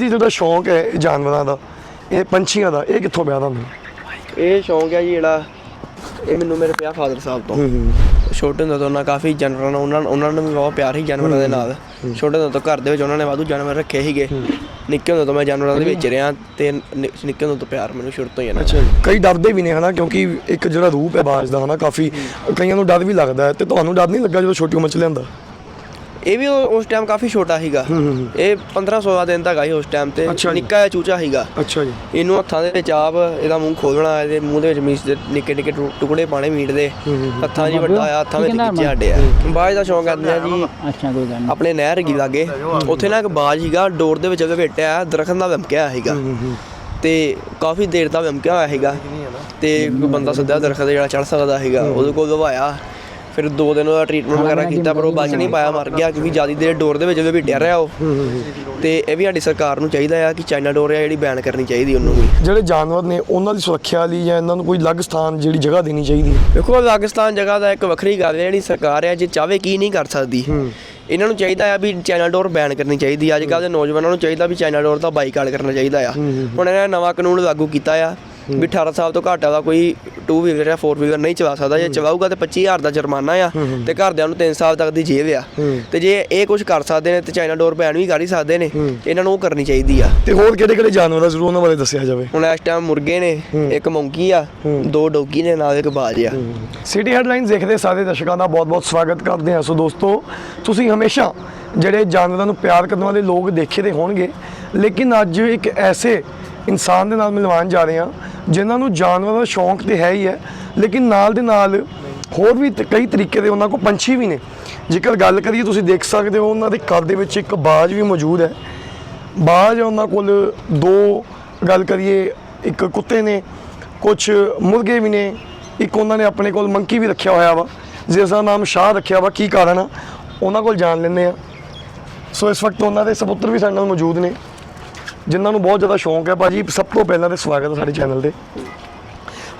ਜੀ ਜਿਹੜਾ ਸ਼ੌਂਕ ਹੈ ਇਹ ਜਾਨਵਰਾਂ ਦਾ ਇਹ ਪੰਛੀਆਂ ਦਾ ਇਹ ਕਿੱਥੋਂ ਪਿਆ ਤੁਹਾਨੂੰ? ਇਹ ਸ਼ੌਂਕ ਹੈ ਜੀ ਜਿਹੜਾ ਇਹ ਮੈਨੂੰ ਮੇਰੇ ਪਿਆ ਫਾਦਰ ਸਾਹਿਬ ਤੋਂ। ਛੋਟੇ ਹੁੰਦੇ ਤੋਂ ਉਹਨਾਂ ਕਾਫੀ ਜਾਨਵਰਾਂ ਨਾਲ ਉਹਨਾਂ ਉਹਨਾਂ ਨੂੰ ਵੀ ਬਹੁਤ ਪਿਆਰ ਸੀ ਜਾਨਵਰਾਂ ਦੇ ਨਾਲ। ਛੋਟੇ ਹੁੰਦੇ ਤੋਂ ਘਰ ਦੇ ਵਿੱਚ ਉਹਨਾਂ ਨੇ ਵਾਧੂ ਜਾਨਵਰ ਰੱਖੇ ਸੀਗੇ। ਨਿੱਕੇ ਹੁੰਦੇ ਤੋਂ ਮੈਂ ਜਾਨਵਰਾਂ ਦੇ ਵਿੱਚ ਰਿਹਾ ਤੇ ਨਿ- ਨਿੱਕੇ ਹੁੰਦੇ ਤੋਂ ਪਿਆਰ ਮੈਨੂੰ ਸ਼ੁਰੂ ਤੋਂ ਹੀ ਇਹਨਾਂ ਨਾਲ। ਕਈ ਡਰਦੇ ਵੀ ਨੇ ਹਨਾ ਕਿਉਂਕਿ ਇੱਕ ਜਿਹੜਾ ਰੂਪ ਹੈ ਬਾਜ ਦਾ ਹਨਾ ਕਾਫੀ ਕਈਆਂ ਨੂੰ ਡਰ ਵੀ ਲੱਗਦਾ ਹੈ ਤੇ ਤੁਹਾਨੂੰ ਡਰ ਨਹੀਂ ਲੱਗਾ ਜਦੋਂ ਛੋਟੀ ਉਮਰ ਚ ਲਿਆਂਦਾ? ਇਹ ਵੀ ਉਹ- ਉਸ ਟਾਈਮ ਕਾਫੀ ਛੋਟਾ ਸੀਗਾ। ਇਹ 15 16 ਦਿਨ ਹੈਗਾ ਸੀ ਉਸ ਟਾਈਮ ਤੇ। ਅੱਛਾ ਜੀ। ਨਿੱਕਾ ਜਿਹਾ ਚੂਚਾ ਸੀਗਾ। ਅੱਛਾ ਜੀ। ਇਹਨੂੰ ਹੱਥਾਂ ਦੇ ਵਿੱਚ ਆਪ ਇਹਦਾ ਮੂੰਹ ਖੋਲਣਾ ਇਹਦੇ ਮੂੰਹ ਦੇ ਵਿੱਚ ਮੀਸ ਦੇ ਨਿੱਕੇ ਨਿੱਕੇ ਟੁ- ਟੁਕੜੇ ਪਾਣੇ ਮੀਟ ਦੇ। ਹੱਥਾਂ ਹੀ ਵੱਡਾ ਆ ਹੱਥਾਂ ਵਿੱਚ ਖਿੱਚੇ ਸਾਡੇ ਆ ਬਾਜ ਦਾ ਸ਼ੌਂਕ ਆਂਦੇ ਆ ਜੀ ਅੱਛਾ ਕੋਈ ਗੱਲ ਨਹੀਂ। ਆਪਣੇ ਨਹਿਰ ਹੈਗੀ ਲਾਗੇ। ਉੱਥੇ ਨਾ ਇੱਕ ਬਾਜ ਸੀਗਾ ਡੋਰ ਦੇ ਵਿੱਚ ਲਪੇਟਿਆ ਦਰਖਤ ਦਾ ਵਮਕਿਆ ਸੀਗਾ। ਤੇ ਕਾਫੀ ਦੇਰ ਦਾ ਵਮਕਿਆ ਹੋਇਆ ਸੀਗਾ। ਤੇ ਕੋਈ ਬੰਦਾ ਸੱਦਿਆ ਦਰਖਤ ਤੇ ਜਿਹੜਾ ਚੜ ਸਕਦਾ ਸੀਗਾ ਉਹਦੇ ਕੋਲ ਲਵਾਇਆ। ਫਿਰ ਦੋ ਦਿਨ ਉਹਦਾ ਟ੍ਰੀਟਮੈਂਟ ਵਗੈਰਾ ਕੀਤਾ ਪਰ ਉਹ ਬਚ ਨਹੀਂ ਪਾਇਆ ਮਰ ਗਿਆ ਕਿਉਂਕਿ ਜ਼ਿਆਦਾ ਦੇਰ ਡੋਰ ਦੇ ਵਿੱਚ ਲਪੇਟਿਆ ਰਿਹਾ ਉਹ। ਤੇ ਇਹ ਵੀ ਸਾਡੀ ਸਰਕਾਰ ਨੂੰ ਚਾਹੀਦਾ ਆ ਕਿ ਚਾਈਨਾ ਡੋਰ ਆ ਜਿਹੜੀ ਬੈਨ ਕਰਨੀ ਚਾਹੀਦੀ ਉਹਨੂੰ ਵੀ। ਜਿਹੜੇ ਜਾਨਵਰ ਨੇ ਉਹਨਾਂ ਦੀ ਸੁਰੱਖਿਆ ਲਈ ਜਾਂ ਇਹਨਾਂ ਨੂੰ ਕੋਈ ਅਲੱਗ ਸਥਾਨ ਜਿਹੜੀ ਜਗ੍ਹਾ ਦੇਣੀ ਚਾਹੀਦੀ ਹੈ? ਵੇਖੋ ਪਾਕਿਸਤਾਨ ਜਗ੍ਹਾ ਦਾ ਇੱਕ ਵੱਖਰੀ ਗੱਲ ਹੈ ਜਿਹੜੀ ਸਰਕਾਰ ਹੈ ਜੇ ਚਾਹਵੇ ਕੀ ਨਹੀਂ ਕਰ ਸਕਦੀ। ਇਹਨਾਂ ਨੂੰ ਚਾਹੀਦਾ ਆ ਵੀ ਚਾਈਨਾ ਡੋਰ ਬੈਨ ਕਰਨੀ ਚਾਹੀਦੀ ਅੱਜ ਕੱਲ੍ਹ ਦੇ ਨੌਜਵਾਨਾਂ ਨੂੰ ਚਾਹੀਦਾ ਵੀ ਚਾਈਨਾ ਡੋਰ ਦਾ ਬਾਈਕਾਟ ਕਰਨਾ ਚਾਹੀਦਾ ਆ। ਹੁਣ ਇਹਨਾਂ ਨੇ ਨਵਾਂ ਕਾਨੂੰਨ ਲਾਗੂ ਕੀਤਾ ਆ। ਵੀ 18 ਸਾਲ ਤੋਂ ਘੱਟ ਦਾ ਕੋਈ 2 ਵੀਲਰ ਜਾਂ 4 ਵੀਲਰ ਨਹੀਂ ਚਲਾ ਸਕਦਾ। ਜੇ ਚਲਾਊਗਾ ਤੇ 25000 ਦਾ ਜੁਰਮਾਨਾ ਆ ਤੇ ਘਰਦਿਆਂ ਨੂੰ 3 ਸਾਲ ਤੱਕ ਦੀ ਜੇਲ੍ਹ ਆ। ਤੇ ਜੇ ਇਹ ਕੁਝ ਕਰ ਸਕਦੇ ਨੇ ਤੇ ਚਾਈਨਾ ਡੋਰ ਬੈਨ ਵੀ ਕਰ ਹੀ ਸਕਦੇ ਨੇ ਇਹਨਾਂ ਨੂੰ ਉਹ ਕਰਨੀ ਚਾਹੀਦੀ ਆ। ਤੇ ਹੋਰ ਕਿਹੜੇ ਕਿਹੜੇ ਜਾਨਵਰ ਆ? ਜ਼ਰੂਰ ਉਹਨਾਂ ਬਾਰੇ ਦੱਸਿਆ ਜਾਵੇ। ਹੁਣ ਇਸ ਟਾਈਮ ਮੁਰਗੇ ਨੇ ਇੱਕ ਮੌਂਕੀ ਆ ਦੋ ਡੋਗੀ ਨੇ ਨਾਲ ਇੱਕ ਬਾਜ ਆ। ਸਿਟੀ ਹੈਡਲਾਈਨਸ ਦੇਖਦੇ ਸਾਰੇ ਦਰਸ਼ਕਾਂ ਦਾ ਬਹੁਤ-ਬਹੁਤ ਸਵਾਗਤ ਕਰਦੇ ਹਾਂ। ਸੋ ਦੋਸਤੋ ਤੁਸੀਂ ਹਮੇਸ਼ਾ ਜਿਹੜੇ ਜਾਨਵਰਾਂ ਨੂੰ ਪਿਆਰ ਕਰਨ ਵਾਲੇ ਲੋਕ ਦੇਖੇ ਦੇ ਹੋਣਗੇ ਲੇਕਿਨ ਅੱਜ ਇੱਕ ਐਸੇ ਇਨਸਾਨ ਦੇ ਨਾਲ ਮਿਲਵਾਉਣ ਜਾ ਰਹੇ ਹਾਂ ਜਿਨ੍ਹਾਂ ਨੂੰ ਜਾਨਵਰਾਂ ਦਾ ਸ਼ੌਂਕ ਤੇ ਹੈ ਹੀ ਹੈ, ਲੇਕਿਨ ਨਾਲ ਦੇ ਨਾਲ ਹੋਰ ਵੀ ਕਈ ਤਰੀਕੇ ਦੇ ਉਹਨਾਂ ਕੋਲ ਪੰਛੀ ਵੀ ਨੇ। ਜੇਕਰ ਗੱਲ ਕਰੀਏ ਤੁਸੀਂ ਦੇਖ ਸਕਦੇ ਹੋ, ਉਹਨਾਂ ਦੇ ਘਰ ਦੇ ਵਿੱਚ ਇੱਕ ਬਾਜ ਵੀ ਮੌਜੂਦ ਹੈ। ਬਾਜ ਉਹਨਾਂ ਕੋਲ ਦੋ, ਗੱਲ ਕਰੀਏ ਇੱਕ ਕੁੱਤੇ ਨੇ ਕੁਝ ਮੁਰਗੇ ਵੀ ਨੇ, ਇੱਕ ਉਹਨਾਂ ਨੇ ਆਪਣੇ ਕੋਲ ਮੰਕੀ ਵੀ ਰੱਖਿਆ ਹੋਇਆ ਵਾ, ਜਿਸ ਦਾ ਨਾਮ ਸ਼ਾਹ ਰੱਖਿਆ ਵਾ। ਕੀ ਕਾਰਨ ਆ? ਉਹਨਾਂ ਕੋਲ ਜਾਣ ਲੈਂਦੇ ਆ ਸੋ ਇਸ ਵਕਤ ਉਹਨਾਂ ਦੇ ਸਪੁੱਤਰ ਵੀ ਸਾਡੇ ਨਾਲ ਮੌਜੂਦ ਨੇ। ਜਿਨ੍ਹਾਂ ਨੂੰ ਬਹੁਤ ਜ਼ਿਆਦਾ ਸ਼ੌਂਕ ਹੈ ਭਾਜੀ ਸਭ ਤੋਂ ਪਹਿਲਾਂ ਤੇ ਸਵਾਗਤ ਹੈ ਸਾਡੇ ਚੈਨਲ ਤੇ।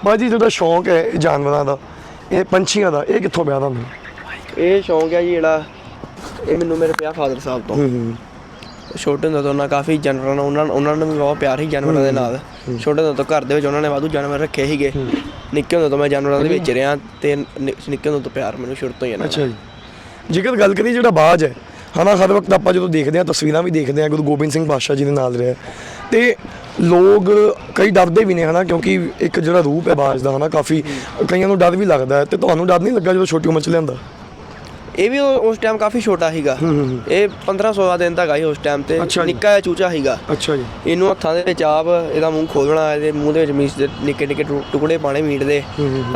ਭਾਜੀ ਜਿਹੜਾ ਸ਼ੌਂਕ ਹੈ ਇਹ ਜਾਨਵਰਾਂ ਦਾ ਇਹ ਪੰਛੀਆਂ ਦਾ ਇਹ ਕਿੱਥੋਂ ਪਿਆ ਤੁਹਾਨੂੰ ਇਹ ਸ਼ੌਂਕ ਹੈ ਜੀ ਜਿਹੜਾ ਇਹ ਮੈਨੂੰ ਮੇਰੇ ਪਿਆ ਫਾਦਰ ਸਾਹਿਬ ਤੋਂ। ਛੋਟੇ ਹੁੰਦੇ ਤੋਂ ਉਹਨਾਂ ਕਾਫੀ ਜਾਨਵਰਾਂ ਨਾਲ ਉਹਨਾਂ ਉਹਨਾਂ ਨੂੰ ਵੀ ਬਹੁਤ ਪਿਆਰ ਸੀ ਜਾਨਵਰਾਂ ਦੇ ਨਾਲ। ਛੋਟੇ ਹੁੰਦੇ ਤੋਂ ਘਰ ਦੇ ਵਿੱਚ ਉਹਨਾਂ ਨੇ ਵਾਧੂ ਜਾਨਵਰ ਰੱਖੇ ਸੀਗੇ। ਨਿੱਕੇ ਹੁੰਦੇ ਤੋਂ ਮੈਂ ਜਾਨਵਰਾਂ ਦੇ ਵਿੱਚ ਰਿਹਾ ਤੇ ਨਿੱਕੇ ਹੁੰਦੇ ਤੋਂ ਪਿਆਰ ਮੈਨੂੰ ਸ਼ੁਰੂ ਤੋਂ ਹੀ ਨਾਲ। ਅੱਛਾ ਜੀ। ਜੇਕਰ ਗੱਲ ਕਰੀਏ ਜਿਹੜਾ ਬਾਜ ਹੈ ਹਨਾ, ਹਰ ਵਕਤ ਆਪਾਂ ਜਦੋਂ ਦੇਖਦੇ ਹਾਂ, ਤਸਵੀਰਾਂ ਵੀ ਦੇਖਦੇ ਹਾਂ, ਗੁਰੂ ਗੋਬਿੰਦ ਸਿੰਘ ਪਾਤਸ਼ਾਹ ਜੀ ਦੇ ਨਾਲ ਰਿਹਾ। ਤੇ ਲੋਕ ਕਈ ਡਰਦੇ ਵੀ ਨੇ ਹਨਾ, ਕਿਉਂਕਿ ਇੱਕ ਜਿਹੜਾ ਰੂਪ ਹੈ ਬਾਜ ਦਾ ਹਨਾ, ਕਾਫੀ ਕਈਆਂ ਨੂੰ ਡਰ ਵੀ ਲੱਗਦਾ ਹੈ ਤੇ ਤੁਹਾਨੂੰ ਡਰ ਨਹੀਂ ਲੱਗਾ ਜਦੋਂ ਛੋਟੀ ਉਮਰ ਚ ਲਿਆਂਦਾ? ਇਹ ਵੀ ਉਹ- ਉਸ ਟਾਈਮ ਕਾਫੀ ਛੋਟਾ ਸੀਗਾ। ਇਹ 15 16 ਦਿਨ ਦਾ ਸੀ ਉਸ ਟਾਈਮ ਤੇ। ਅੱਛਾ ਜੀ। ਨਿੱਕਾ ਜਿਹਾ ਚੂਚਾ ਸੀਗਾ। ਅੱਛਾ ਜੀ। ਇਹਨੂੰ ਹੱਥਾਂ ਦੇ ਵਿੱਚ ਆਪ ਇਹਦਾ ਮੂੰਹ ਖੋਲਣਾ ਇਹਦੇ ਮੂੰਹ ਦੇ ਵਿੱਚ ਮੀਸ ਦੇ ਨਿੱਕੇ ਨਿੱਕੇ ਟੁ- ਟੁਕੜੇ ਪਾਣੇ ਮੀਟ ਦੇ।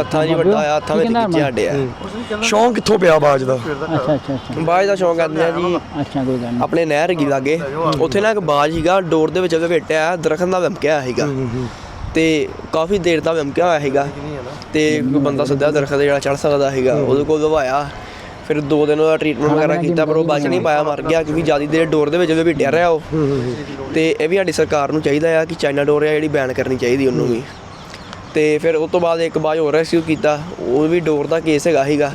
ਹੱਥਾਂ 'ਚ ਹੀ। ਵੱਡਾ ਆ ਹੱਥਾਂ ਵਿੱਚ ਖਿੱਚੇ ਸਾਡੇ ਆ। ਸ਼ੌਂਕ ਕਿੱਥੋਂ ਪਿਆ ਬਾਜ ਦਾ? ਅੱਛਾ ਅੱਛਾ ਅੱਛਾ। ਬਾਜ ਦਾ ਸ਼ੌਂਕ ਆਂਦੇ ਆ ਜੀ ਅੱਛਾ ਕੋਈ ਗੱਲ ਨਹੀਂ। ਆਪਣੇ ਨਹਿਰ ਹੈਗੀ ਲਾਗੇ। ਉੱਥੇ ਨਾ ਇੱਕ ਬਾਜ ਸੀਗਾ ਡੋਰ ਦੇ ਵਿੱਚ ਲਪੇਟਿਆ ਦਰਖਤ ਦਾ ਵਮਕਿਆ ਸੀਗਾ। ਤੇ ਕਾਫੀ ਦੇਰ ਦਾ ਵਮਕਿਆ ਹੋਇਆ ਸੀਗਾ। ਤੇ ਕੋਈ ਬੰਦਾ ਸੱਦਿਆ ਦਰਖਤ ਤੇ ਜਿਹੜਾ ਚੜ ਸਕਦਾ ਸੀਗਾ ਉਹਦੇ ਕੋਲ ਲਵਾਇਆ ਫਿਰ ਦੋ ਦਿਨ ਉਹਦਾ ਟ੍ਰੀਟਮੈਂਟ ਵਗੈਰਾ ਕੀਤਾ ਪਰ ਉਹ ਬਚ ਨਹੀਂ ਪਾਇਆ ਮਰ ਗਿਆ ਕਿਉਂਕਿ ਜ਼ਿਆਦਾ ਦੇਰ ਡੋਰ ਦੇ ਵਿੱਚ ਲਪੇਟਿਆ ਰਿਹਾ ਉਹ। ਤੇ ਇਹ ਵੀ ਸਾਡੀ ਸਰਕਾਰ ਨੂੰ ਚਾਹੀਦਾ ਆ ਕਿ ਚਾਈਨਾ ਡੋਰ ਆ ਜਿਹੜੀ ਬੈਨ ਕਰਨੀ ਚਾਹੀਦੀ ਉਹਨੂੰ ਵੀ। ਤੇ ਫਿਰ ਉਸ ਤੋਂ ਬਾਅਦ ਇੱਕ ਬਾਜ ਹੋਰ ਰੈਸਕਿਊ ਕੀਤਾ ਉਹ ਵੀ ਡੋਰ ਦਾ ਕੇਸ ਹੈਗਾ ਸੀਗਾ।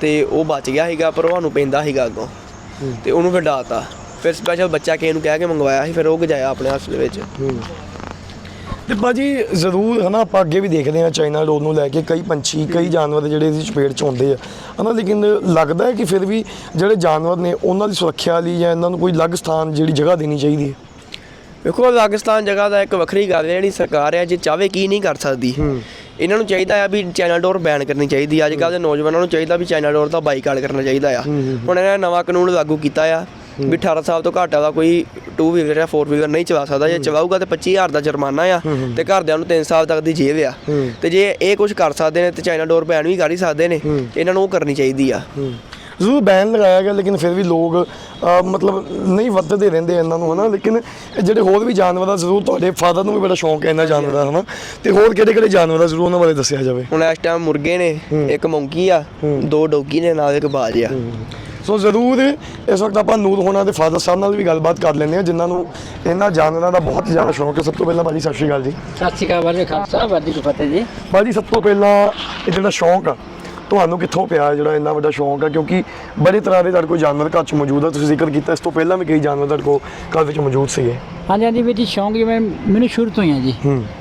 ਤੇ ਉਹ ਬਚ ਗਿਆ ਸੀਗਾ ਪਰ ਉਹਨੂੰ ਪੈਂਦਾ ਸੀਗਾ ਅੱਗੋਂ। ਤੇ ਉਹਨੂੰ ਫਿਰ ਡਾਤਾ। ਫਿਰ ਸਪੈਸ਼ਲ ਬੱਚਾ ਕਿਸੇ ਨੂੰ ਕਹਿ ਕੇ ਮੰਗਵਾਇਆ ਸੀ ਫਿਰ ਉਹ ਗਜਾਇਆ ਆਪਣੇ ਹਸਪਤਾਲ ਵਿੱਚ। ਤੇ ਬਾਜੀ ਜ਼ਰੂਰ ਹਨਾ ਆਪਾਂ ਅੱਗੇ ਵੀ ਦੇਖਦੇ ਹਾਂ ਚਾਈਨਾ ਡੋਰ ਨੂੰ ਲੈ ਕੇ ਕਈ ਪੰਛੀ ਕਈ ਜਾਨਵਰ ਜਿਹੜੇ ਇਸ ਚਪੇਟ ਚ ਹੁੰਦੇ ਆ। ਹਨਾ ਲੇਕਿਨ ਲੱਗਦਾ ਹੈ ਕਿ ਫਿਰ ਵੀ ਜਿਹੜੇ ਜਾਨਵਰ ਨੇ ਉਹਨਾਂ ਦੀ ਸੁਰੱਖਿਆ ਲਈ ਜਾਂ ਇਹਨਾਂ ਨੂੰ ਕੋਈ ਅਲੱਗ ਸਥਾਨ ਜਿਹੜੀ ਜਗ੍ਹਾ ਦੇਣੀ ਚਾਹੀਦੀ ਹੈ? ਵੇਖੋ ਪਾਕਿਸਤਾਨ ਜਗ੍ਹਾ ਦਾ ਇੱਕ ਵੱਖਰੀ ਗੱਲ ਹੈ ਜਿਹੜੀ ਸਰਕਾਰ ਹੈ ਜੇ ਚਾਹਵੇ ਕੀ ਨਹੀਂ ਕਰ ਸਕਦੀ। ਇਹਨਾਂ ਨੂੰ ਚਾਹੀਦਾ ਆ ਵੀ ਚਾਈਨਾ ਡੋਰ ਬੈਨ ਕਰਨੀ ਚਾਹੀਦੀ ਅੱਜ ਕੱਲ੍ਹ ਦੇ ਨੌਜਵਾਨਾਂ ਨੂੰ ਚਾਹੀਦਾ ਵੀ ਚਾਈਨਾ ਡੋਰ ਦਾ ਬਾਈਕਾਟ ਕਰਨਾ ਚਾਹੀਦਾ ਆ। ਹੁਣ ਇਹਨਾਂ ਨੇ ਨਵਾਂ ਕਾਨੂੰਨ ਲਾਗੂ ਕੀਤਾ ਆ। ਵੀ 18 ਸਾਲ ਤੋਂ ਘੱਟ ਦਾ ਕੋਈ 2 ਵੀਲਰ ਜਾਂ 4 ਵੀਲਰ ਨਹੀਂ ਚਲਾ ਸਕਦਾ। ਜੇ ਚਲਾਊਗਾ ਤੇ 25000 ਦਾ ਜੁਰਮਾਨਾ ਆ ਤੇ ਘਰਦਿਆਂ ਨੂੰ 3 ਸਾਲ ਤੱਕ ਦੀ ਜੇਲ੍ਹ ਆ। ਤੇ ਜੇ ਇਹ ਕੁਝ ਕਰ ਸਕਦੇ ਨੇ ਤੇ ਚਾਈਨਾ ਡੋਰ ਬੈਨ ਵੀ ਕਰ ਹੀ ਸਕਦੇ ਨੇ ਇਹਨਾਂ ਨੂੰ ਉਹ ਕਰਨੀ ਚਾਹੀਦੀ ਆ। ਜ਼ਰੂਰ ਬੈਨ ਲਗਾਇਆ ਗਿਆ ਲੇਕਿਨ ਫਿਰ ਵੀ ਲੋਕ ਮਤਲਬ ਨਹੀਂ ਵੱਧਦੇ ਰਹਿੰਦੇ ਇਹਨਾਂ ਨੂੰ ਹਨਾ? ਲੇਕਿਨ ਜਿਹੜੇ ਹੋਰ ਵੀ ਜਾਨਵਰ ਆ ਜ਼ਰੂਰ ਤੁਹਾਡੇ ਫਾਦਰ ਨੂੰ ਵੀ ਬੜਾ ਸ਼ੌਂਕ ਹੈ ਇਹਨਾਂ ਜਾਨਵਰਾਂ ਦਾ ਹਨਾ? ਤੇ ਹੋਰ ਕਿਹੜੇ ਕਿਹੜੇ ਜਾਨਵਰ ਆ ਜ਼ਰੂਰ ਉਹਨਾਂ ਬਾਰੇ ਦੱਸਿਆ ਜਾਵੇ। ਹੁਣ ਇਸ ਟਾਈਮ ਮੁਰਗੇ ਨੇ ਇੱਕ ਮੌਂਕੀ ਆ ਦੋ ਡੋਗੀ ਨੇ ਨਾਲ ਇੱਕ ਬਾਜ ਆ। ਸੋ ਜ਼ਰੂਰ ਇਸ ਵਕਤ ਆਪਾਂ ਨੂਰ ਹੋਣਾ ਦੇ ਫਾਦਰ ਸਾਹਿਬ ਨਾਲ ਵੀ ਗੱਲਬਾਤ ਕਰ ਲੈਂਦੇ ਹਾਂ ਜਿਨ੍ਹਾਂ ਨੂੰ ਇਹਨਾਂ ਜਾਨਵਰਾਂ ਦਾ ਬਹੁਤ ਜ਼ਿਆਦਾ ਸ਼ੌਂਕ ਹੈ। ਸਭ ਤੋਂ ਪਹਿਲਾਂ ਭਾਜੀ ਸਤਿ ਸ਼੍ਰੀ ਅਕਾਲ ਜੀ। ਸਤਿ ਸ਼੍ਰੀ ਅਕਾਲ ਵਾਲੇ ਖਾਲਸਾ ਵਾਦੀ ਕੀ ਫਤਿਹ ਜੀ। ਭਾਜੀ ਸਭ ਤੋਂ ਪਹਿਲਾਂ ਇਹ ਜਿਹੜਾ ਸ਼ੌਂਕ ਆ ਤੁਹਾਨੂੰ ਕਿੱਥੋਂ ਪਿਆ ਜਿਹੜਾ ਇੰਨਾ ਵੱਡਾ ਸ਼ੌਂਕ ਹੈ ਕਿਉਂਕਿ ਬੜੇ ਤਰ੍ਹਾਂ ਦੇ ਤੁਹਾਡੇ ਕੋਲ ਜਾਨਵਰ ਘਰ 'ਚ ਮੌਜੂਦ ਆ। ਤੁਸੀਂ ਜ਼ਿਕਰ ਕੀਤਾ ਇਸ ਤੋਂ ਪਹਿਲਾਂ ਵੀ ਕਈ ਜਾਨਵਰ ਤੁਹਾਡੇ ਕੋਲ ਘਰ ਵਿੱਚ ਮੌਜੂਦ ਸੀਗੇ। ਹਾਂਜੀ ਹਾਂਜੀ ਵੀਰ ਜੀ ਸ਼ੌਂਕ ਜਿਵੇਂ ਮੈਨੂੰ ਸ਼ੁਰੂ ਤੋਂ ਹੀ ਹੈ ਜੀ।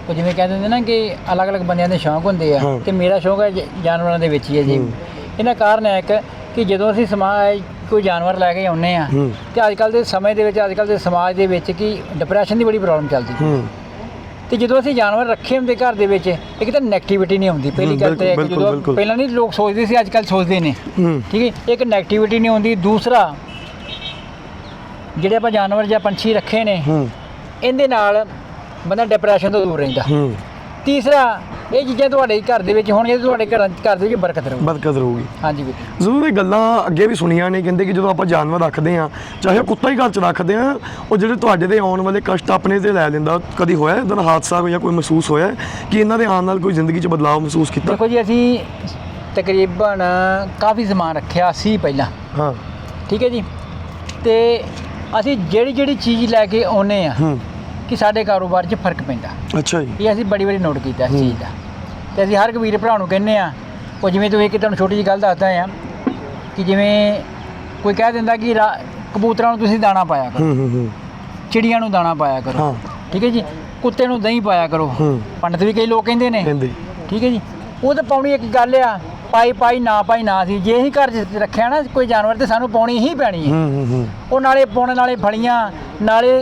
ਉਹ ਜਿਵੇਂ ਕਹਿ ਦਿੰਦੇ ਨਾ ਕਿ ਅਲੱਗ-ਅਲੱਗ ਬੰਦਿਆਂ ਦੇ ਸ਼ੌਂਕ ਹੁੰਦੇ ਆ। ਤੇ ਮੇਰਾ ਸ਼ੌਂਕ ਹੈ ਜਾਨਵਰਾਂ ਦੇ ਵਿੱਚ ਹੀ ਹੈ ਜੀ। ਇਹਦਾ ਕਾਰਨ ਹੈ ਇੱਕ ਕਿ ਜਦੋਂ ਅਸੀਂ ਸਮਾਜ ਕੋਈ ਜਾਨਵਰ ਲੈ ਕੇ ਆਉਂਦੇ ਆ। ਤੇ ਅੱਜ ਕੱਲ ਦੇ ਸਮੇਂ ਦੇ ਵਿੱਚ ਅੱਜ ਕੱਲ ਦੇ ਸਮਾਜ ਦੇ ਵਿੱਚ ਕਿ ਡਿਪਰੈਸ਼ਨ ਦੀ ਬੜੀ ਪ੍ਰੋਬਲਮ ਚੱਲਦੀ। ਹੂੰ। ਤੇ ਜਦੋਂ ਅਸੀਂ ਜਾਨਵਰ ਰੱਖੇ ਹੁੰਦੇ ਘਰ ਦੇ ਵਿੱਚ ਇੱਕ ਤਾਂ ਨੈਗੇਟਿਵਿਟੀ ਨਹੀਂ ਹੁੰਦੀ ਪਹਿਲੀ ਗੱਲ ਤੇ ਜਦੋਂ। ਪਹਿਲਾਂ ਨਹੀਂ ਲੋਕ ਸੋਚਦੇ ਸੀ ਅੱਜ ਕੱਲ ਸੋਚਦੇ ਨੇ। ਠੀਕ ਹੈ ਇੱਕ ਨੈਗੇਟਿਵਿਟੀ ਨਹੀਂ ਹੁੰਦੀ ਦੂਸਰਾ ਜਿਹੜੇ ਆਪਾਂ ਜਾਨਵਰ ਜਾਂ ਪੰਛੀ ਰੱਖੇ ਨੇ ਇਹਦੇ ਨਾਲ ਬੰਦਾ ਡਿਪਰੈਸ਼ਨ ਤੋਂ ਦੂਰ ਰਹਿੰਦਾ। ਤੀਸਰਾ ਇਹ ਚੀਜ਼ਾਂ ਤੁਹਾਡੇ ਘਰ ਦੇ ਵਿੱਚ ਹੋਣਗੀਆਂ ਤੇ ਤੁਹਾਡੇ ਘਰ ਘਰ ਦੇ ਵਿੱਚ ਬਰਕਤ ਰਹੂ। ਬਰਕਤ ਰਹੂਗੀ। ਹਾਂਜੀ ਵੀਰ। ਜ਼ਰੂਰ ਇਹ ਗੱਲਾਂ ਅੱਗੇ ਵੀ ਸੁਣੀਆਂ ਨੇ ਕਹਿੰਦੇ ਕਿ ਜਦੋਂ ਆਪਾਂ ਜਾਨਵਰ ਰੱਖਦੇ ਆ ਚਾਹੇ ਕੁੱਤਾ ਹੀ ਘਰ 'ਚ ਰੱਖਦੇ ਆ ਉਹ ਜਿਹੜੇ ਤੁਹਾਡੇ ਦੇ ਆਉਣ ਵਾਲੇ ਕਸ਼ਟ ਆਪਣੇ ਤੇ ਲੈ ਲੈਂਦਾ ਕਦੀ ਹੋਇਆ ਇਦਾਂ ਹਾਦਸਾ ਜਾਂ ਕੋਈ ਮਹਿਸੂਸ ਹੋਇਆ ਕਿ ਇਹਨਾਂ ਦੇ ਆਉਣ ਨਾਲ ਕੋਈ ਜ਼ਿੰਦਗੀ 'ਚ ਬਦਲਾਅ ਮਹਿਸੂਸ ਕੀਤਾ? ਦੇਖੋ ਜੀ ਅਸੀਂ ਤਕਰੀਬਨ ਕਾਫੀ ਸਮਾਨ ਰੱਖਿਆ ਸੀ ਪਹਿਲਾਂ। ਹਾਂ। ਠੀਕ ਹੈ ਜੀ? ਤੇ ਅਸੀਂ ਜਿਹੜੀ ਜਿਹੜੀ ਚੀਜ਼ ਲੈ ਕੇ ਆਉਨੇ ਆ ਹੂੰ। ਕਿ ਸਾਡੇ ਕਾਰੋਬਾਰ 'ਚ ਫ਼ਰਕ ਪੈਂਦਾ। ਅੱਛਾ ਜੀ। ਇਹ ਅਸੀਂ ਬੜੀ ਵਾਰੀ ਨੋਟ ਕੀਤਾ ਇਸ ਚੀਜ਼ ਦਾ। ਤੇ ਅਸੀਂ ਹਰ ਇੱਕ ਵੀਰ ਭਰਾ ਨੂੰ ਕਹਿੰਨੇ ਆ ਉਹ ਜਿਵੇਂ ਤੂੰ ਇੱਕ ਤੁਹਾਨੂੰ ਛੋਟੀ ਜਿਹੀ ਗੱਲ ਦੱਸਦਾ ਆ ਕਿ ਜਿਵੇਂ ਕੋਈ ਕਹਿ ਦਿੰਦਾ ਕਿ ਕਬੂਤਰਾਂ ਨੂੰ ਤੁਸੀਂ ਦਾਣਾ ਪਾਇਆ ਕਰੋ। ਹੂੰ ਹੂੰ ਹੂੰ। ਚਿੜੀਆਂ ਨੂੰ ਦਾਣਾ ਪਾਇਆ ਕਰੋ। ਠੀਕ ਹੈ ਜੀ? ਕੁੱਤੇ ਨੂੰ ਦਹੀਂ ਪਾਇਆ ਕਰੋ। ਪੰਡਤ ਵੀ ਕਈ ਲੋਕ ਕਹਿੰਦੇ ਨੇ। ਠੀਕ ਹੈ ਜੀ? ਉਹ ਤਾਂ ਪਾਉਣੀ ਇੱਕ ਗੱਲ ਆ ਪਾਈ ਪਾਈ ਨਾ ਪਾਈ ਨਾ ਸੀ। ਜੇ ਅਸੀਂ ਘਰ 'ਚ ਰੱਖਿਆ ਨਾ ਕੋਈ ਜਾਨਵਰ ਤੇ ਸਾਨੂੰ ਪਾਉਣੀ ਹੀ ਪੈਣੀ ਹੂੰ। ਉਹ ਨਾਲੇ ਪਾਉਣ ਨਾਲੇ ਫਲੀਆਂ ਨਾਲੇ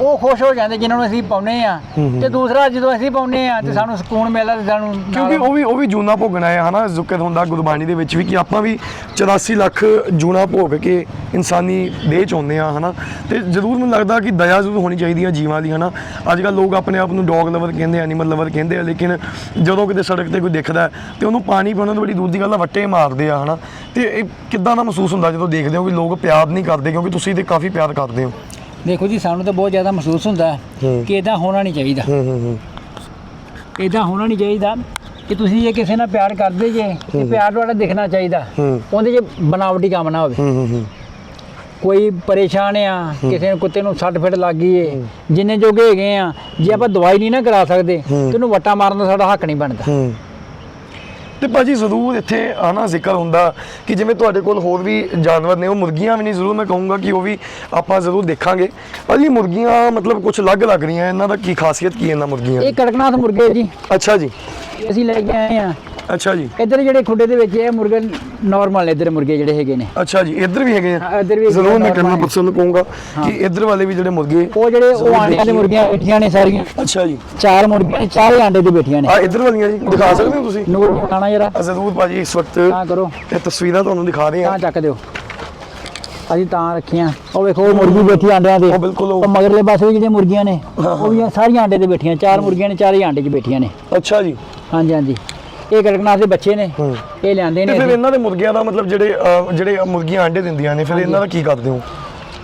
ਉਹ ਖੁਸ਼ ਹੋ ਜਾਂਦੇ ਜਿਨ੍ਹਾਂ ਨੂੰ ਅਸੀਂ ਪਾਉਨੇ ਆ। ਤੇ ਦੂਸਰਾ ਜਦੋਂ ਅਸੀਂ ਪਾਉਨੇ ਆ ਤੇ ਸਾਨੂੰ ਸਕੂਨ ਮਿਲਦਾ ਤੇ ਸਾਨੂੰ ਕਿਉਂਕਿ ਉਹ ਵੀ ਉਹ ਵੀ ਜੂਨਾ ਭੋਗਣਾ ਹੈ ਹਨਾ? ਜ਼ਿਕਰ ਹੁੰਦਾ ਗੁਰਬਾਣੀ ਦੇ ਵਿੱਚ ਵੀ ਕਿ ਆਪਾਂ ਵੀ 84 ਲੱਖ ਜੂਨਾ ਭੋਗ ਕੇ ਇਨਸਾਨੀ ਦੇਹ ਚ ਆਉਂਦੇ ਆ ਹਨਾ? ਤੇ ਜ਼ਰੂਰ ਮੈਨੂੰ ਲੱਗਦਾ ਕਿ ਦਇਆ ਜ਼ਰੂਰ ਹੋਣੀ ਚਾਹੀਦੀ ਹੈ ਜੀਵਾਂ ਦੀ ਹਨਾ? ਅੱਜ ਕੱਲ ਲੋਕ ਆਪਣੇ ਆਪ ਨੂੰ ਡੌਗ ਲਵਰ ਕਹਿੰਦੇ ਐਨੀਮਲ ਲਵਰ ਕਹਿੰਦੇ ਆ ਲੇਕਿਨ ਜਦੋਂ ਕਿਤੇ ਸੜਕ ਤੇ ਕੋਈ ਦਿਖਦਾ ਤੇ ਉਹਨੂੰ ਪਾਣੀ ਪਿਆਉਣ ਤੋਂ ਬੜੀ ਦੂਰ ਦੀ ਗੱਲ ਆ ਵੱਟੇ ਮਾਰਦੇ ਆ ਹਨਾ? ਤੇ ਇਹ ਕਿੱਦਾਂ ਦਾ ਮਹਿਸੂਸ ਹੁੰਦਾ ਜਦੋਂ ਦੇਖਦੇ ਹੋ ਕਿ ਲੋਕ ਪਿਆਰ ਨਹੀਂ ਕਰਦੇ ਕਿਉਂਕਿ ਤੁਸੀਂ ਤੇ ਕਾਫੀ ਪਿਆਰ ਕਰਦੇ ਹੋ? ਦੇਖੋ ਜੀ ਸਾਨੂੰ ਤਾਂ ਬਹੁਤ ਜ਼ਿਆਦਾ ਮਹਿਸੂਸ ਹੁੰਦਾ। ਕਿ ਇਦਾਂ ਹੋਣਾ ਨਹੀਂ ਚਾਹੀਦਾ। ਹੂੰ ਹੂੰ ਹੂੰ। ਇਦਾਂ ਹੋਣਾ ਨਹੀਂ ਚਾਹੀਦਾ ਕਿ ਤੁਸੀਂ ਜੇ ਕਿਸੇ ਨਾਲ ਪਿਆਰ ਕਰਦੇ ਜੇ ਤੇ ਪਿਆਰ ਤੁਹਾਡਾ ਦਿਖਣਾ ਚਾਹੀਦਾ। ਉਹਦੇ 'ਚ ਬਣਾਵਟੀ ਕੰਮ ਨਾ ਹੋਵੇ। ਕੋਈ ਪਰੇਸ਼ਾਨ ਆ ਕਿਸੇ ਨੂੰ ਕੁੱਤੇ ਨੂੰ ਸੱਟ ਫਿੱਟ ਲੱਗ ਗਈ ਏ ਜਿੰਨੇ ਜੋਗੇ ਹੈਗੇ ਆ ਜੇ ਆਪਾਂ ਦਵਾਈ ਨਹੀਂ ਨਾ ਕਰਾ ਸਕਦੇ ਤੇ ਉਹਨੂੰ ਵੱਟਾ ਮਾਰਨ ਦਾ ਸਾਡਾ ਹੱਕ ਨਹੀਂ ਬਣਦਾ। ਤੇ ਭਾਜੀ ਜ਼ਰੂਰ ਇੱਥੇ ਆਣਾ ਜ਼ਿਕਰ ਹੁੰਦਾ ਕਿ ਜਿਵੇਂ ਤੁਹਾਡੇ ਕੋਲ ਹੋਰ ਵੀ ਜਾਨਵਰ ਨੇ ਉਹ ਮੁਰਗੀਆਂ ਵੀ ਨਹੀਂ ਜ਼ਰੂਰ ਮੈਂ ਕਹੂੰਗਾ ਕਿ ਉਹ ਵੀ ਆਪਾਂ ਜ਼ਰੂਰ ਦੇਖਾਂਗੇ। ਭਾਜੀ ਮੁਰਗੀਆਂ ਮਤਲਬ ਕੁਝ ਅਲੱਗ ਲੱਗ ਰਹੀਆਂ ਇਹਨਾਂ ਦਾ ਕੀ ਖਾਸੀਅਤ ਕੀ ਇਹਨਾਂ ਮੁਰਗੀਆਂ ਇਹ ਕੜਕਨਾਥ ਮੁਰਗੇ ਜੀ। ਅੱਛਾ ਜੀ। ਅਸੀਂ ਲੈ ਕੇ ਆਏ ਆ। ਅੱਛਾ ਜੀ। ਇੱਧਰ ਜਿਹੜੇ ਖੁੱਡੇ ਦੇ ਵਿੱਚ ਇਹ ਮੁਰਗੇ ਨਾਰਮਲ ਇੱਧਰ ਮੁਰਗੇ ਜਿਹੜੇ ਹੈਗੇ ਨੇ। ਅੱਛਾ ਜੀ ਇੱਧਰ ਵੀ ਹੈਗੇ ਆ? ਹਾਂ, ਇੱਧਰ ਵੀ ਜ਼ਰੂਰ ਮੈਂ ਕਰਨਾ normal। ਪਸੰਦ ਕਹੂੰਗਾ ਕਿ ਇੱਧਰ ਵਾਲੇ ਵੀ ਜਿਹੜੇ ਮੁਰਗੇ ਉਹ ਜਿਹੜੇ ਉਹ ਆਂਡਿਆਂ ਦੇ। ਮੁਰਗੀਆਂ ਬੈਠੀਆਂ ਨੇ ਸਾਰੀਆਂ। ਅੱਛਾ ਜੀ। ਚਾਰ ਮੁਰਗੀਆਂ ਚਾਰੇ ਆਂਡੇ ਦੇ ਬੈਠੀਆਂ ਨੇ। ਆ ਇੱਧਰ ਵਾਲੀਆਂ ਜੀ ਦਿਖਾ ਸਕਦੇ ਹੋ ਤੁਸੀਂ? ਨੂਰ ਖਾਣਾ ਜਰਾ। ਆ ਜ਼ਰੂਰ ਭਾਜੀ ਇਸ ਵਕਤ ਤਾਂ ਕਰੋ। ਇਹ ਤਸਵੀਰਾਂ ਤੁਹਾਨੂੰ ਦਿਖਾ ਰਹੇ ਤਾਂ ਹਾਂ ਚੱਕ ਦਿਓ। ਅਸੀਂ ਤਾਂ ਰੱਖੀਆਂ। ਉਹ ਵੇਖੋ ਉਹ ਮੁਰਗੀ ਬੈਠੀ ਆਂਡਿਆਂ ਦੇ। ਉਹ ਬਿਲਕੁਲ ਉਹ- ਉਹ ਮਗਰਲੇ ਪਾਸੇ ਵੀ ਜਿਹੜੀਆਂ ਮੁਰਗੀਆਂ ਨੇ ਉਹ ਵੀ ਸਾਰੀਆਂ ਆਂਡੇ ਤੇ ਬੈਠੀਆਂ। ਚਾਰ ਮੁਰਗੀਆਂ ਨੇ ਚਾਰੇ ਆਂਡੇ 'ਚ ਬੈਠੀਆਂ ਨੇ। ਅੱਛਾ ਜੀ। ਹਾਂਜੀ ਹਾਂਜੀ। ਇਹ ਕੜਕਨਾਥ ਦੇ ਬੱਚੇ ਨੇ। ਇਹ ਲਿਆਂਦੇ ਤੇ ਨੇ ਫਿਰ। ਇਹਨਾਂ ਦੇ ਮੁਰਗਿਆਂ ਦਾ ਮਤਲਬ ਜਿਹੜੇ ਅਹ, ਜਿਹੜੇ ਮੁਰਗੀਆਂ ਆਂਡੇ ਦਿੰਦੀਆਂ ਨੇ ਫਿਰ ਇਹਨਾਂ ਦਾ ਕੀ ਕਰਦੇ ਹੋ?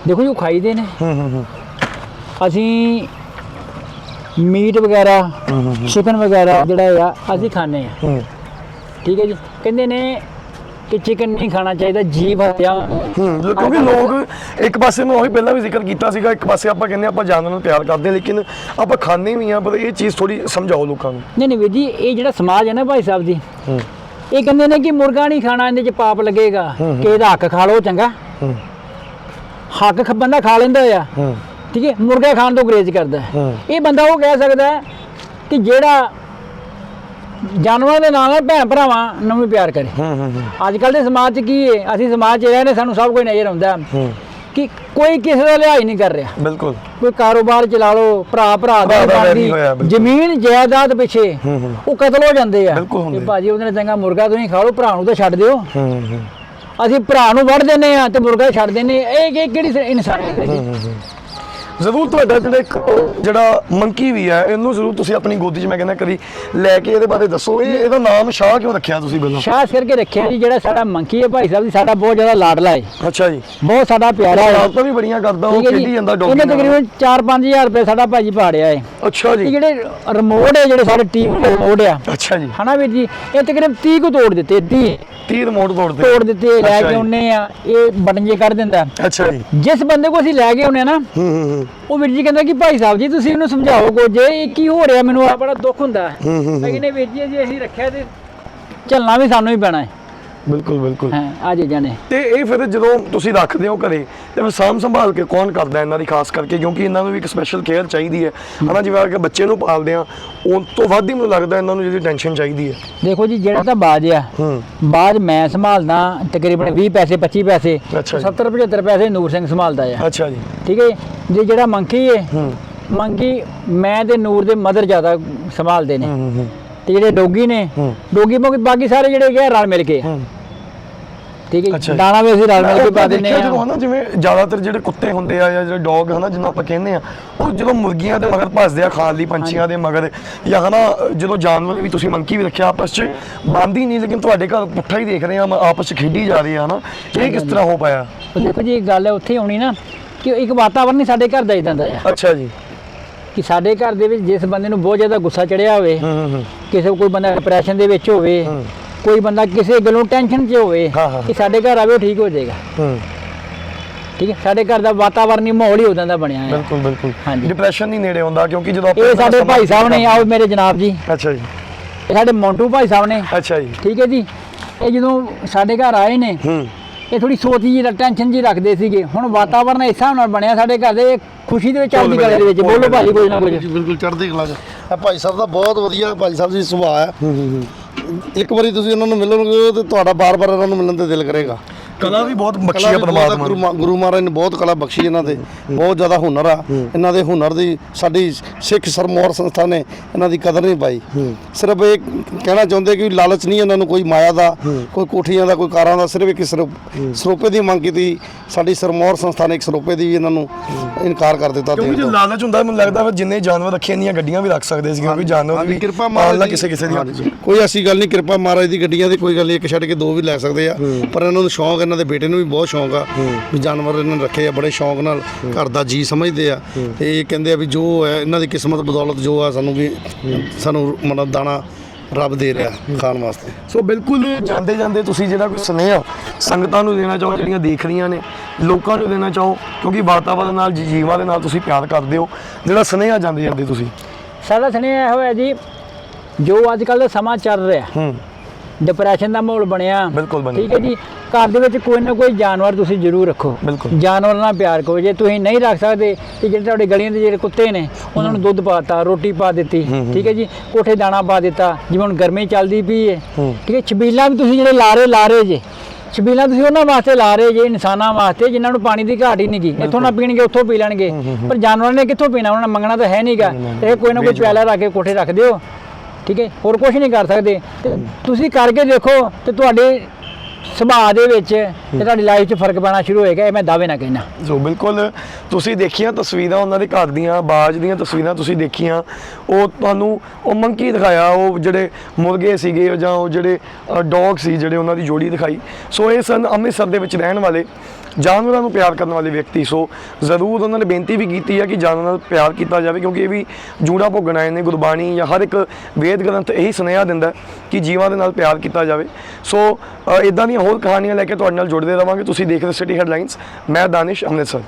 ਦੇਖੋ ਜੀ ਉਹ ਖਾਈਦੇ ਨੇ। ਹੂੰ ਹੂੰ ਹੂੰ। ਅਸੀਂ ਮੀਟ ਵਗੈਰਾ ਚਿਕਨ ਵਗੈਰਾ ਜਿਹੜਾ ਆ ਅਸੀਂ ਖਾਂਦੇ ਆ ਹੂੰ। ਠੀਕ ਹੈ ਜੀ। ਕਹਿੰਦੇ ਨੇ ਕਿ ਚਿਕਨ ਨਹੀਂ ਖਾਣਾ ਚਾਹੀਦਾ ਜੀਵ ਹੱਤਿਆ। ਹੂੰ ਕਿਉਂਕਿ ਲੋਕ ਇੱਕ ਪਾਸੇ ਮੈਂ ਉਹੀ ਪਹਿਲਾਂ ਵੀ ਜ਼ਿਕਰ ਕੀਤਾ ਸੀਗਾ ਇੱਕ ਪਾਸੇ ਆਪਾਂ ਕਹਿੰਦੇ ਆਪਾਂ ਜਾਨਵਰਾਂ ਨੂੰ ਪਿਆਰ ਕਰਦੇ ਲੇਕਿਨ ਆਪਾਂ ਖਾਂਦੇ ਵੀ ਆ ਪਰ ਇਹ ਚੀਜ਼ ਥੋੜੀ ਸਮਝਾਓ ਲੋਕਾਂ ਨੂੰ। ਨਹੀਂ ਨਹੀਂ ਵੀਰ ਜੀ ਇਹ ਜਿਹੜਾ ਸਮਾਜ ਹੈ ਨਾ ਭਾਈ ਸਾਹਿਬ ਜੀ ਹੂੰ। ਇਹ ਕਹਿੰਦੇ ਨੇ ਕਿ ਮੁਰਗਾ ਨਹੀਂ ਖਾਣਾ ਇਹਦੇ 'ਚ ਪਾਪ ਲੱਗੇਗਾ। ਕਿ ਇਹਦਾ ਹੱਕ ਖਾ ਲਓ ਚੰਗਾ। ਹੂੰ। ਹੱਕ ਬੰਦਾ ਖਾ ਲੈਂਦਾ ਆ। ਹੂੰ। ਠੀਕ ਹੈ ਮੁਰਗਾ ਖਾਣ ਤੋਂ ਗਰੇਜ ਕਰਦਾ। ਇਹ ਬੰਦਾ ਉਹ ਕਹਿ ਸਕਦਾ ਕਿ ਜਿਹੜਾ ਜਾਨਵਰਾਂ ਦੇ ਨਾਲ ਨਾਲ ਭੈਣ ਭਰਾਵਾਂ ਨੂੰ ਵੀ ਪਿਆਰ ਕਰੇ। ਹੂੰ ਹੂੰ ਅੱਜ ਕੱਲ ਦੇ ਸਮਾਜ 'ਚ ਕੀ ਹੈ? ਅਸੀਂ ਸਮਾਜ 'ਚ ਰਹਿੰਦੇ ਸਾਨੂੰ ਸਭ ਕੁਝ ਨਜ਼ਰ ਆਉਂਦਾ। ਹੈ। ਕਿ ਕੋਈ ਕਿਸੇ ਦਾ ਲਿਹਾਜ਼ ਨਹੀਂ ਕਰ ਰਿਹਾ। ਬਿਲਕੁਲ। ਕੋਈ ਕਾਰੋਬਾਰ ਚਲਾ ਲਓ ਭਰਾ ਭਰਾ ਦਾ ਭਰਾ ਦਾ ਬਣਦੀ, ਵੈਰੀ ਹੋਇਆ, ਬਿਲਕੁਲ। ਜ਼ਮੀਨ ਜਾਇਦਾਦ ਪਿੱਛੇ ਉਹ ਕਤਲ ਹੋ ਜਾਂਦੇ ਆ। ਕਿ ਭਾਜੀ ਉਹਦੇ ਨਾਲ ਚੰਗਾ ਮੁਰਗਾ ਤੁਸੀਂ ਖਾ ਲਓ ਭਰਾ ਨੂੰ ਤਾਂ ਛੱਡ ਦਿਓ। ਅਸੀਂ ਭਰਾ ਨੂੰ ਵੜ ਦਿੰਨੇ ਆ ਤੇ ਮੁਰਗਾ ਛੱਡ ਦਿੰਨੇ। ਇਹ ਕਿਹੜੀ ਇਨਸਾਨੀਅਤ ਹੈ ਜੀ ਜ਼ਰੂਰ ਤੁਹਾਡਾ ਜਿਹੜਾ ਇੱਕ ਜਿਹੜਾ ਮੰਕੀ ਵੀ ਹੈ ਇਹਨੂੰ ਜ਼ਰੂਰ ਤੁਸੀਂ ਆਪਣੀ ਗੋਦੀ 'ਚ ਮੈਂ ਕਹਿੰਦਾ ਕਦੀ ਲੈ ਕੇ ਇਹਦੇ ਬਾਰੇ ਦੱਸੋ। ਇਹ ਇਹਦਾ ਨਾਮ ਸ਼ਾਹ ਕਿਉਂ ਰੱਖਿਆ ਤੁਸੀਂ ਪਹਿਲਾਂ? ਖਾਸ ਕਰਕੇ ਰੱਖਿਆ ਜੀ ਜਿਹੜਾ ਸਾਡਾ ਮੰਕੀ ਹੈ ਭਾਈ ਸਾਹਿਬ ਜੀ ਸਾਡਾ ਬਹੁਤ ਜ਼ਿਆਦਾ ਲਾਡਲਾ ਹੈ। ਅੱਛਾ ਜੀ। ਬਹੁਤ ਸਾਡਾ ਪਿਆਰਾ ਹੈ। ਆਪ ਤਾਂ ਵੀ ਬੜੀਆਂ ਕਰਦਾ ਉਹ ਠੀਕ ਹੈ ਜੀ। ਖੇਡੀ ਜਾਂਦਾ ਇਹਨੇ ਡੋਗੀ ਤਕਰੀਬਨ 4-5000 ਰੁਪਏ ਸਾਡਾ ਭਾਜੀ ਪਾੜਿਆ ਹੈ। ਅੱਛਾ ਇਹ ਜੀ ਜਿਹੜੇ ਰਿਮੋਟ ਹੈ ਜਿਹੜੇ ਸਾਡੇ ਟੀਵੀ ਦੇ ਰਿਮੋਟ ਆ। ਅੱਛਾ ਜੀ। ਹਨਾ ਵੀਰ ਜੀ ਇਹ ਤਕਰੀਬਨ 30 ਕੁ ਤੋੜ ਦਿੱਤੇ 30 30 ਰਿਮੋਟ ਤੋੜਦੇ ਤੋੜ ਦਿੱਤੇ ਲੈ ਅੱਛਾ ਕੇ ਜੀ। ਆਉਨੇ ਆ ਇਹ ਬਟਨ ਜੇ ਕੱਢ ਦਿੰਦਾ। ਅੱਛਾ ਜੀ। ਜਿਸ ਬੰਦੇ ਕੋ ਅਸੀਂ ਲੈ ਕੇ ਆਉਨੇ ਆ ਨਾ ਹੂੰ ਹੂੰ ਹੂੰ। ਉਹ ਵੀਰ ਜੀ ਕਹਿੰਦਾ ਕਿ ਭਾਈ ਸਾਹਿਬ ਜੀ ਤੁਸੀਂ ਇਹਨੂੰ ਸਮਝਾਓ ਕੁਝ। ਇਹ ਕੀ ਹੋ ਰਿਹਾ ਮੈਨੂੰ? ਆ ਬੜਾ ਦੁੱਖ ਹੁੰਦਾ। ਹੈ ਹੂੰ, ਹੂੰ, ਕਹਿੰਦੇ ਵੀਰ ਜੀ ਜੇ ਅਸੀਂ ਰੱਖਿਆ ਤੇ ਚੱਲਣਾ ਵੀ ਸਾਨੂੰ ਹੀ ਪੈਣਾ ਹੈ। ਬਿਲਕੁਲ ਬਿਲਕੁਲ। ਹਾਂ ਆ ਚੀਜ਼ਾਂ ਨੇ ਤੇ ਇਹ ਫਿਰ ਜਦੋਂ ਤੁਸੀਂ ਰੱਖਦੇ ਹੋ ਘਰੇ ਤੇ ਫਿਰ ਸਾਂਭ ਸੰਭਾਲ ਕੇ ਕੌਣ ਕਰਦਾ ਇਹਨਾਂ ਦੀ ਖਾਸ ਕਰਕੇ ਕਿਉਂਕਿ ਇਹਨਾਂ ਨੂੰ ਵੀ ਇੱਕ ਸਪੈਸ਼ਲ ਕੇਅਰ ਚਾਹੀਦੀ ਹੈ। ਹਨਾ ਜਿਵੇਂ ਆ ਕੇ ਬੱਚੇ ਨੂੰ ਪਾਲਦੇ ਆ ਉਸ ਤੋਂ ਵੱਧ ਹੀ ਮੈਨੂੰ ਲੱਗਦਾ ਇਹਨਾਂ ਨੂੰ ਜਿਹੜੀ ਟੈਨਸ਼ਨ ਚਾਹੀਦੀ ਹੈ। ਦੇਖੋ ਜੀ ਜਿਹੜਾ ਤਾਂ ਬਾਜ ਆ ਹੂੰ। ਬਾਜ ਮੈਂ ਸੰਭਾਲਦਾ ਤਕਰੀਬਨ 20 ਪੈਸੇ 25 ਪੈਸੇ ਅੱਛਾ ਜੀ। 70 75 ਪੈਸੇ ਨੂਰ ਸਿੰਘ ਸੰਭਾਲਦਾ ਆ। ਅੱਛਾ ਜੀ। ਠੀਕ ਹੈ ਜੀ। ਜੇ ਜਿਹੜਾ ਮੰਕੀ ਹੈ ਹੂੰ। ਮੰਕੀ ਮੈਂ ਤੇ ਨੂਰ ਦੇ ਮਦਰ ਜ਼ਿਆਦਾ ਸੰਭਾਲਦੇ ਨੇ। ਹੂੰ ਹੂੰ। ਤੇ ਜਿਹੜੇ ਡੋਗੀ ਨੇ ਹੂੰ। ਡੋਗੀ ਬਾਕੀ ਬਾਕੀ ਸਾਰੇ ਜਿਹੜੇ ਹੈਗੇ ਆ ਰਲ ਮਿਲ ਕੇ ਆ। ਹੂੰ ਠੀਕ ਹੈ ਅੱਛਾ ਜੀ। ਜੀ। ਦਾਣਾ ਵੀ ਅਸੀਂ ਰਲ ਮਿਲ ਕੇ ਪਾ ਦਿੰਦੇ ਦੇਖਿਆ ਜਦੋਂ ਆ ਹਨਾ ਜਿਵੇਂ ਜ਼ਿਆਦਾਤਰ ਜਿਹੜੇ ਕੁੱਤੇ ਹੁੰਦੇ ਆ ਜਾਂ ਜਿਹੜੇ ਡੌਗ ਹਨਾ ਜਿਹਨੂੰ ਆਪਾਂ ਕਹਿੰਦੇ ਆ ਉਹ ਜਦੋਂ ਮੁਰਗੀਆਂ ਦੇ ਮਗਰ ਭੱਜਦੇ ਆ ਖਾਣ ਲਈ ਪੰਛੀਆਂ ਦੇ ਮਗਰ ਜਾਂ ਹਨਾ ਜਦੋਂ ਜਾਨਵਰ ਵੀ ਤੁਸੀਂ ਮੰਕੀ ਵੀ ਰੱਖਿਆ ਆਪਸ 'ਚ ਬੰਦੀ ਨਹੀਂ ਲੇਕਿਨ ਤੁਹਾਡੇ ਘਰ ਪੁੱਠਾ ਹੀ ਦੇਖ ਰਹੇ ਆ ਮ- ਆਪਸ 'ਚ ਖੇਡੀ ਜਾ ਰਹੇ ਆ ਹਨਾ ਇਹ ਕਿਸ ਤਰ੍ਹਾਂ ਹੋ ਪਾਇਆ ਉਹ ਦੇਖੋ ਜੀ ਇੱਕ ਗੱਲ ਹੈ ਉੱਥੇ ਆਉਣੀ ਨਾ ਕਿ ਇੱਕ ਵਾਤਾਵਰਨ ਹੀ ਸਾਡੇ ਘਰ ਦਾ ਇਦਾਂ ਦਾ ਆ ਅੱਛਾ ਜੀ ਕਿ ਸਾਡੇ ਘਰ ਦੇ ਵਿੱਚ ਜਿਸ ਬੰਦੇ ਨੂੰ ਬਹੁਤ ਜ਼ਿਆਦਾ ਗੁੱਸਾ ਚੜਿਆ ਹੋਵੇ ਕਿਸੇ ਕੋਈ ਬੰਦਾ ਡਿਪਰੈਸ਼ਨ ਦੇ ਵਿੱਚ ਹੋਵੇ। ਕੋਈ ਬੰਦਾ ਕਿਸੇ ਗੱਲੋਂ ਟੈਨਸ਼ਨ 'ਚ ਹੋਵੇ। ਕਿ ਸਾਡੇ ਘਰ ਆਵੇ ਉਹ ਠੀਕ ਹੋ ਜਾਏਗਾ। ਠੀਕ ਹੈ? ਸਾਡੇ ਘਰ ਦਾ ਵਾਤਾਵਰਨ ਹੀ ਮਾਹੌਲ ਹੀ ਉਦਾਂ ਦਾ ਬਣਿਆ ਹੈ ਬਿਲਕੁਲ ਬਿਲਕੁਲ। ਹਾਂਜੀ। ਡਿਪਰੈਸ਼ਨ ਨਹੀਂ ਨੇੜੇ ਆਉਂਦਾ ਕਿਉਂਕਿ ਜਦੋਂ ਇਹ ਸਾਡੇ ਭਾਈ ਸਾਹਿਬ ਨੇ ਆਓ ਮੇਰੇ ਜਨਾਬ ਜੀ। ਅੱਛਾ ਜੀ। ਇਹ ਸਾਡੇ ਮੌਂਟੂ ਭਾਈ ਸਾਹਿਬ ਨੇ। ਅੱਛਾ ਜੀ। ਠੀਕ ਹੈ ਜੀ? ਇਹ ਜਦੋਂ ਸਾਡੇ ਘਰ ਆਏ ਨੇ ਹੂੰ। ਇਹ ਥੋੜੀ ਸੋਚ ਜੀ ਟੈਨਸ਼ਨ ਜੀ ਰੱਖਦੇ ਸੀਗੇ। ਹੁਣ ਵਾਤਾਵਰਨ ਇਸ ਹਿਸਾਬ ਨਾਲ ਬਣਿਆ ਸਾਡੇ ਘਰ ਦੇ ਖੁਸ਼ੀ ਦੇ ਵਿੱਚ ਚੱਲਦੀ ਗੱਲ ਦੇ ਵਿੱਚ ਬੋਲੋ ਭਾਜੀ ਕੋਈ ਨਾ ਕੁਝ ਬਿਲਕੁਲ ਚੜ੍ਹਦੀ ਕਲਾ ਚ। ਭਾਈ ਸਾਹਿਬ ਦਾ ਬਹੁਤ ਵਧੀਆ ਭਾਈ ਸਾਹਿਬ ਜੀ ਸੁਭਾਅ ਹੈ। ਇੱਕ ਵਾਰੀ ਤੁਸੀਂ ਉਹਨਾਂ ਨੂੰ ਮਿਲੋਗੇ ਤੇ ਤੁਹਾਡਾ ਬਾਰ-ਬਾਰ ਉਹਨਾਂ ਨੂੰ ਮਿਲਣ ਤੇ ਦਿਲ ਕਰੇਗਾ। ਕਲਾ ਵੀ ਬਹੁਤ ਬਖਸ਼ੀ ਬਹੁਤ ਪਰਮਾਤਮਾ ਗੁਰੂ ਗੁਰੂ ਮਹਾਰਾਜ ਨੇ ਬਹੁਤ ਕਲਾ ਬਖਸ਼ੀ ਇਹਨਾਂ ਦੇ ਬਹੁਤ ਜ਼ਿਆਦਾ ਹੁਨਰ ਆ। ਇਹਨਾਂ ਦੇ ਹੁਨਰ ਦੀ ਸਾਡੀ ਸਿੱਖ ਸਰਮੌਰ ਸੰਸਥਾ ਨੇ ਇਹਨਾਂ ਦੀ ਕਦਰ ਨਹੀਂ ਪਾਈ। ਸਿਰਫ ਇਹ ਕਹਿਣਾ ਚਾਹੁੰਦੇ ਕਿ ਲਾਲਚ ਨਹੀਂ ਇਹਨਾਂ ਨੂੰ ਕੋਈ ਮਾਇਆ ਦਾ ਕੋਈ ਕੋਠੀਆਂ ਦਾ ਕੋਈ ਕਾਰਾਂ ਦਾ ਸਿਰਫ ਇੱਕ ਸਰੋ- ਸਰੋਪੇ ਦੀ ਮੰਗ ਕੀਤੀ। ਸਾਡੀ ਸਰਮੌਰ ਸੰਸਥਾ ਨੇ ਇੱਕ ਸਰੋਪੇ ਦੀ ਵੀ ਇਹਨਾਂ ਨੂੰ ਇਨਕਾਰ ਕਰ ਦਿੱਤਾ ਕਿਉਂਕਿ ਜੇ। ਲਾਲਚ ਹੁੰਦਾ ਮੈਨੂੰ ਲੱਗਦਾ ਫਿਰ ਜਿੰਨੇ ਜਾਨਵਰ ਰੱਖੇ ਇੰਨੀਆਂ ਗੱਡੀਆਂ ਵੀ ਰੱਖ ਸਕਦੇ ਸੀ ਕਿਉਂਕਿ ਜਾਨਵਰ ਵੀ ਕਿਰਪਾ ਮਹਾਰਾਜ ਕਿਸੇ ਕਿਸੇ ਦੀ। ਕੋਈ ਐਸੀ ਗੱਲ ਨਹੀਂ ਕਿਰਪਾ ਮਹਾਰਾਜ ਦੀ ਗੱਡੀਆਂ ਦੀ ਕੋਈ ਗੱਲ ਨਹੀਂ ਇੱਕ ਛੱਡ ਕੇ ਦੋ ਵੀ ਲੈ ਸਕਦੇ ਆ। ਪਰ ਇਹਨਾਂ ਨੂੰ ਸ਼ੌਂਕ ਇਹਨਾਂ ਦੇ ਬੇਟੇ ਨੂੰ ਵੀ ਬਹੁਤ ਸ਼ੌਂਕ ਆ ਵੀ ਜਾਨਵਰ ਇਹਨਾਂ ਨੇ ਰੱਖੇ ਆ ਬੜੇ ਸ਼ੌਂਕ ਨਾਲ ਘਰ ਦਾ ਜੀ ਸਮਝਦੇ ਆ। ਤੇ ਇਹ ਕਹਿੰਦੇ ਆ ਵੀ ਜੋ ਹੈ ਇਹਨਾਂ ਦੀ ਕਿਸਮਤ ਬਦੌਲਤ ਜੋ ਆ ਸਾਨੂੰ ਵੀ ਸਾਨੂੰ ਮਤਲਬ ਦਾਣਾ ਰੱਬ ਦੇ ਰਿਹਾ ਖਾਣ ਵਾਸਤੇ। ਸੋ ਬਿਲਕੁਲ ਜਾਂਦੇ ਜਾਂਦੇ ਤੁਸੀਂ ਜਿਹੜਾ ਕੋਈ ਸੁਨੇਹਾ ਸੰਗਤਾਂ ਨੂੰ ਦੇਣਾ ਚਾਹੋ ਜਿਹੜੀਆਂ ਦੇਖ ਰਹੀਆਂ ਨੇ ਲੋਕਾਂ ਨੂੰ ਦੇਣਾ ਚਾਹੋ ਕਿਉਂਕਿ ਵਾਤਾਵਰਨ ਨਾਲ ਜੀਵਾਂ ਦੇ ਨਾਲ ਤੁਸੀਂ ਪਿਆਰ ਕਰਦੇ ਹੋ ਜਿਹੜਾ ਸੁਨੇਹਾ ਜਾਂਦੇ ਜਾਂਦੇ ਤੁਸੀਂ। ਸਾਡਾ ਸੁਨੇਹਾ ਇਹੋ ਹੈ ਜੀ ਜੋ ਅੱਜ ਕੱਲ ਦਾ ਸਮਾਂ ਚੱਲ ਰਿਹਾ ਹੂੰ। ਡਿਪਰੈਸ਼ਨ ਦਾ ਮਾਹੌਲ ਬਣਿਆ। ਬਿਲਕੁਲ ਬਣਿਆ। ਠੀਕ ਹੈ ਜੀ? ਘਰ ਦੇ ਵਿੱਚ ਕੋਈ ਨਾ ਕੋਈ ਜਾਨਵਰ ਤੁਸੀਂ ਜ਼ਰੂਰ ਰੱਖੋ। ਬਿਲਕੁਲ। ਜਾਨਵਰਾਂ ਨਾਲ ਪਿਆਰ ਕਰੋ। ਜੇ ਤੁਸੀਂ ਨਹੀਂ ਰੱਖ ਸਕਦੇ ਤੇ ਜਿਹੜੇ ਤੁਹਾਡੇ ਗਲੀਆਂ ਦੇ ਜਿਹੜੇ ਕੁੱਤੇ ਨੇ ਉਹਨਾਂ ਨੂੰ ਦੁੱਧ ਪਾਤਾ ਰੋਟੀ ਪਾ ਦਿੱਤੀ। ਠੀਕ ਹੈ ਜੀ? ਕੋਠੇ ਦਾਣਾ ਪਾ ਦਿੱਤਾ ਜਿਵੇਂ ਹੁਣ ਗਰਮੀ ਚੱਲਦੀ ਪਈ ਹੈ। ਠੀਕ ਹੈ? ਛਬੀਲਾਂ ਵੀ ਤੁਸੀਂ ਜਿਹੜੇ ਲਾ ਰਹੇ ਲਾ ਰਹੇ ਜੇ। ਛਬੀਲਾਂ ਤੁਸੀਂ ਉਹਨਾਂ ਵਾਸਤੇ ਲਾ ਰਹੇ ਜੇ ਇਨਸਾਨਾਂ ਵਾਸਤੇ ਜਿਨ੍ਹਾਂ ਨੂੰ ਪਾਣੀ ਦੀ ਘਾਟ ਹੀ ਨਹੀਂ ਗੀ। ਇੱਥੋਂ ਨਾ ਪੀਣਗੇ ਉੱਥੋਂ ਪੀ ਲੈਣਗੇ। ਪਰ ਜਾਨਵਰਾਂ ਨੇ ਕਿੱਥੋਂ ਪੀਣਾ? ਉਹਨਾਂ ਨੇ ਮੰਗਣਾ ਤਾਂ ਹੈ ਨਹੀਂਗਾ ਇਹ ਕੋਈ ਨਾ ਕੋਈ ਪਿਆਲਾ ਰੱਖ ਕੇ ਕੋਠੇ ਰੱਖ ਦਿਓ। ਠੀਕ ਹੈ? ਹੋਰ ਕੁਝ ਨਹੀਂ ਕਰ ਸਕਦੇ। ਤੇ ਤੁਸੀਂ ਕਰਕੇ ਦੇਖੋ ਤੇ ਤੁਹਾਡੇ ਸੁਭਾਅ ਦੇ ਵਿੱਚ ਤੇ ਤੁਹਾਡੀ ਲਾਈਫ 'ਚ ਫ਼ਰਕ ਪੈਣਾ ਸ਼ੁਰੂ ਹੋਏਗਾ, ਇਹ ਮੈਂ ਦਾਅਵੇ ਨਾਲ ਕਹਿਣਾ ਸੋ ਬਿਲਕੁਲ, ਤੁਸੀਂ ਦੇਖੀਆਂ ਤਸਵੀਰਾਂ ਉਹਨਾਂ ਦੇ ਘਰ ਦੀਆਂ, ਬਾਜ ਦੀਆਂ ਤਸਵੀਰਾਂ ਤੁਸੀਂ ਦੇਖੀਆਂ। ਉਹ ਤੁਹਾਨੂੰ, ਉਹ ਮੰਕੀ ਦਿਖਾਇਆ, ਉਹ ਜਿਹੜੇ ਮੁਰਗੇ ਸੀਗੇ ਜਾਂ ਉਹ ਜਿਹੜੇ ਡੌਗ ਸੀ ਜਿਹੜੇ ਉਹਨਾਂ ਦੀ ਜੋੜੀ ਦਿਖਾਈ। ਸੋ ਇਹ ਸਨ ਅੰਮ੍ਰਿਤਸਰ ਦੇ ਵਿੱਚ ਰਹਿਣ ਵਾਲੇ। ਜਾਨਵਰਾਂ ਨੂੰ ਪਿਆਰ ਕਰਨ ਵਾਲੇ ਵਿਅਕਤੀ। ਸੋ ਜ਼ਰੂਰ ਉਹਨਾਂ ਨੇ ਬੇਨਤੀ ਵੀ ਕੀਤੀ ਹੈ ਕਿ ਜਾਨਵਰਾਂ ਨਾਲ ਪਿਆਰ ਕੀਤਾ ਜਾਵੇ, ਕਿਉਂਕਿ ਇਹ ਵੀ ਜੂੜਾ ਭੋਗਣ ਆਏ ਨੇ ਗੁਰਬਾਣੀ ਜਾਂ ਹਰ ਇੱਕ ਵੇਦ ਗ੍ਰੰਥ ਇਹੀ ਸੁਨੇਹਾ ਦਿੰਦਾ ਕਿ ਜੀਵਾਂ ਦੇ ਨਾਲ ਪਿਆਰ ਕੀਤਾ ਜਾਵੇ। ਸੋ ਇਦਾਂ ਦੀਆਂ ਹੋਰ ਕਹਾਣੀਆਂ ਲੈ ਕੇ ਤੁਹਾਡੇ ਨਾਲ ਜੁੜਦੇ ਰਵਾਂਗੇ। ਤੁਸੀਂ ਦੇਖ ਰਹੇ ਸਿਟੀ ਹੈਡਲਾਈਨਸ ਮੈਂ ਦਾਨਿਸ਼ ਅੰਮ੍ਰਿਤਸਰ।